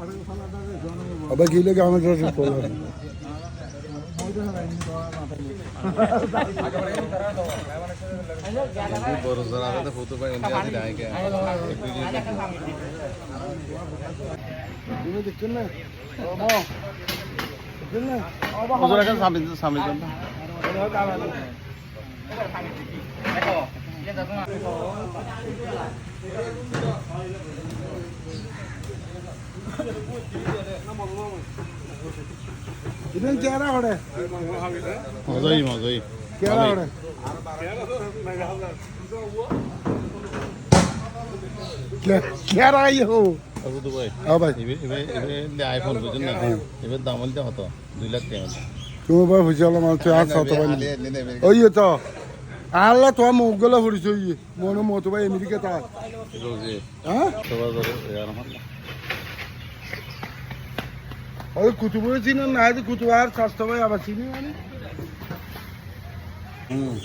अब अकेले काम कर सकते हो बरोबर आता फोटो पण इंडिया आहे काय देखील ना सामील सामील करता ഇതിനും ചേരാ അവിടെ. മതി മതി ചേരാ അവിടെ. ചേരായി ഹോ আবু দুবাই হ্যাঁ ভাই ইবে ইবে ইবে আইফোন বুঝছেন না ইবে দাম হইতে কত 2 লাখ টাকা তুমি ভাই হুজাল মাল তো আর সাথে ভাই ওই তো আল্লাহ তো মুখ গলা ফুড়িছ মনে মতো ভাই এমনি তা হ্যাঁ Abi kutubunu sinin nerede kutu var sastava ya basini yani. Hmm.